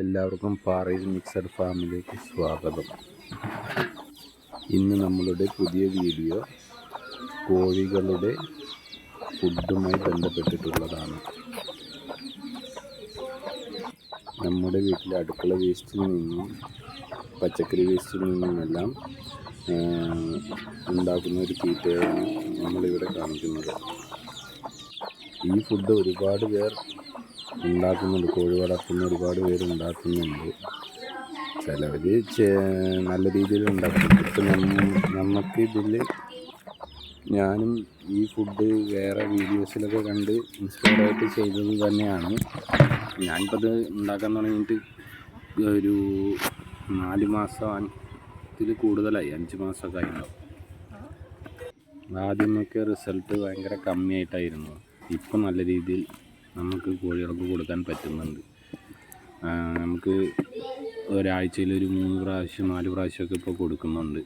എല്ലാവർക്കും പാറയിൽ മിക്സഡ് ഫാമിലേക്ക് സ്വാഗതം. ഇന്ന് നമ്മളുടെ പുതിയ വീഡിയോ കോഴികളുടെ ഫുഡുമായി ബന്ധപ്പെട്ടിട്ടുള്ളതാണ്. നമ്മുടെ വീട്ടിലെ അടുക്കള വേസ്റ്റിൽ നിന്നും പച്ചക്കറി വേസ്റ്റിൽ നിന്നുമെല്ലാം ഉണ്ടാക്കുന്ന ഒരു തീറ്റയാണ് നമ്മളിവിടെ കാണിക്കുന്നത്. ഈ ഫുഡ് ഒരുപാട് പേർ ഉണ്ടാക്കുന്നുണ്ട്. കോഴി വളർത്തുന്ന ഒരുപാട് പേര് ഉണ്ടാക്കുന്നുണ്ട്. ചിലവർ നല്ല രീതിയിൽ ഉണ്ടാക്കും. ഇപ്പം നമുക്ക് ഇതിൽ ഞാനും ഈ ഫുഡ് വേറെ വീഡിയോസിലൊക്കെ കണ്ട് ഇൻസ്പയറായിട്ട് ചെയ്തത് തന്നെയാണ്. ഞാനിപ്പോൾ അത് ഉണ്ടാക്കാൻ തുടങ്ങിയിട്ട് ഒരു നാല് മാസത്തിൽ കൂടുതലായി. അഞ്ച് മാസമൊക്കെ ആയിട്ടുണ്ടാവും. ആദ്യമൊക്കെ റിസൾട്ട് ഭയങ്കര കമ്മിയായിട്ടായിരുന്നു. ഇപ്പം നല്ല രീതിയിൽ നമുക്ക് കോഴികൾക്ക് കൊടുക്കാൻ പറ്റുന്നുണ്ട്. നമുക്ക് ഒരാഴ്ചയിൽ ഒരു മൂന്ന് പ്രാവശ്യം നാല് പ്രാവശ്യമൊക്കെ ഇപ്പോൾ കൊടുക്കുന്നുണ്ട്.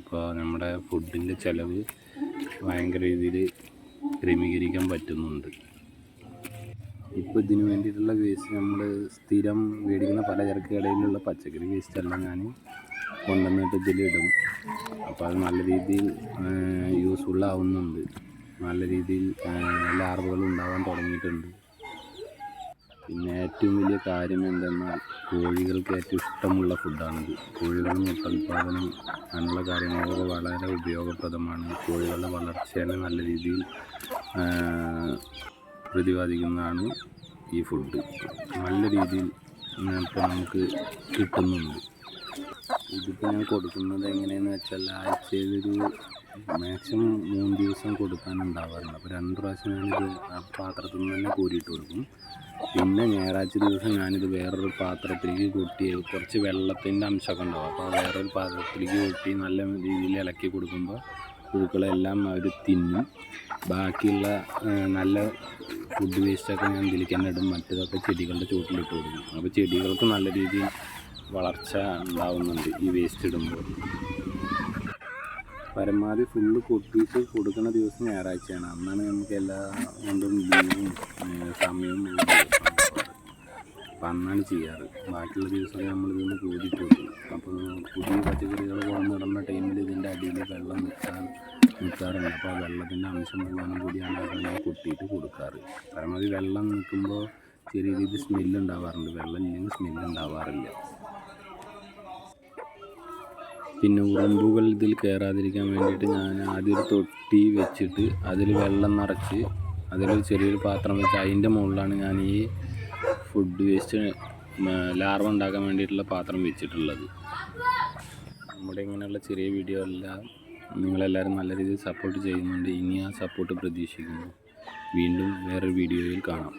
അപ്പോൾ നമ്മുടെ ഫുഡിന്റെ ചിലവ് ഭയങ്കര രീതിയിൽ ക്രമീകരിക്കാൻ പറ്റുന്നുണ്ട്. ഇപ്പോൾ ഇതിന് വേണ്ടിയിട്ടുള്ള വേസ്റ്റ് നമ്മൾ സ്ഥിരം മേടിക്കുന്ന പലചരക്ക് കടയിലുള്ള പച്ചക്കറി വേസ്റ്റ് എല്ലാം ഞാൻ കൊണ്ടുവന്നിട്ട് ഇതിലിടും. അപ്പോൾ അത് നല്ല രീതിയിൽ യൂസ്ഫുള്ളാവുന്നുണ്ട്. നല്ല രീതിയിൽ ലാർവകൾ ഉണ്ടാവാൻ തുടങ്ങിയിട്ടുണ്ട്. പിന്നെ ഏറ്റവും വലിയ കാര്യം എന്തെന്നാൽ കോഴികൾക്ക് ഏറ്റവും ഇഷ്ടമുള്ള ഫുഡാണിത് കോഴികൾ മുട്ടോൽപാദനം അങ്ങനെയുള്ള കാര്യങ്ങളൊക്കെ വളരെ ഉപയോഗപ്രദമാണ്. കോഴികളുടെ വളർച്ചയെ നല്ല രീതിയിൽ പ്രതിപാദിക്കുന്നതാണ് ഈ ഫുഡ്. നല്ല രീതിയിൽ ഇപ്പോൾ നമുക്ക് കിട്ടുന്നുണ്ട്. ഇതിപ്പോൾ ഞാൻ കൊടുക്കുന്നത് എങ്ങനെയെന്ന് വെച്ചാൽ ആഴ്ചയിലൊരു മാക്സിമം മൂന്ന് ദിവസം കൊടുക്കാനുണ്ടാവാറുണ്ട്. അപ്പോൾ രണ്ട് പ്രാവശ്യം ഞാനിത് ആ പാത്രത്തിൽ നിന്ന് തന്നെ കോരിയിട്ട് കൊടുക്കും. പിന്നെ ഞായറാഴ്ച ദിവസം ഞാനിത് വേറൊരു പാത്രത്തിലേക്ക് കൊട്ടി കുറച്ച് വെള്ളത്തിന്റെ അംശമൊക്കെ ഉണ്ടാവും. അപ്പോൾ വേറൊരു പാത്രത്തിലേക്ക് കൊട്ടി നല്ല രീതിയിൽ ഇളക്കി കൊടുക്കുമ്പോൾ പുഴുക്കളെല്ലാം അവർ തിന്നും. ബാക്കിയുള്ള നല്ല ഫുഡ് വേസ്റ്റൊക്കെ ഞാൻ ഇതിലേക്ക് ഇടും മറ്റേതൊക്കെ ചെടികളുടെ ചുവട്ടിലിട്ട് കൊടുക്കും. അപ്പോൾ ചെടികൾക്ക് നല്ല രീതിയിൽ വളർച്ച ഉണ്ടാവുന്നുണ്ട് ഈ വേസ്റ്റ് ഇടുമ്പോൾ. പരമാവധി ഫുള്ള് കൊത്തിയിട്ട് കൊടുക്കുന്ന ദിവസം ഞായറാഴ്ചയാണ്. അന്നാണ് നമുക്ക് എല്ലാ കൊണ്ടും ലീവും സമയവും അപ്പം അന്നാണ് ചെയ്യാറ്. ബാക്കിയുള്ള ദിവസമൊക്കെ നമ്മൾ ഇതിന് കൂടിയിട്ട് അപ്പോൾ പുതിയ പച്ചക്കറികൾ കൊണ്ടിടുന്ന ടൈമിൽ ഇതിന്റെ അടിയിൽ വെള്ളം നിൽക്കാൻ നിൽക്കാറുണ്ട്. അപ്പോൾ ആ വെള്ളത്തിന്റെ അംശം വെള്ളം കൂടിയാണ് അതിനെ കൊട്ടിയിട്ട് കൊടുക്കാറ്. പരമാവധി വെള്ളം നിൽക്കുമ്പോൾ ചെറിയ രീതിയിൽ സ്മെല്ല് ഉണ്ടാവാറുണ്ട്. വെള്ളം ഇല്ലെങ്കിൽ സ്മെല്ല് ഉണ്ടാവാറില്ല. പിന്നെ ഉറുമ്പുകൾ ഇതിൽ കയറാതിരിക്കാൻ വേണ്ടിയിട്ട് ഞാൻ ആദ്യം ഒരു തൊട്ടി വെച്ചിട്ട് അതിൽ വെള്ളം നിറച്ച് അതിലൊരു ചെറിയൊരു പാത്രം വെച്ച് അതിന്റെ മുകളിലാണ് ഞാൻ ഈ ഫുഡ് വേസ്റ്റ് ലാർവ ഉണ്ടാക്കാൻ വേണ്ടിയിട്ടുള്ള പാത്രം വെച്ചിട്ടുള്ളത്. നമ്മുടെ ഇങ്ങനെയുള്ള ചെറിയ വീഡിയോ എല്ലാം നിങ്ങളെല്ലാവരും നല്ല രീതിയിൽ സപ്പോർട്ട് ചെയ്യുന്നുണ്ട്. ഇനി ആ സപ്പോർട്ട് പ്രതീക്ഷിക്കുന്നു. വീണ്ടും വേറൊരു വീഡിയോയിൽ കാണാം.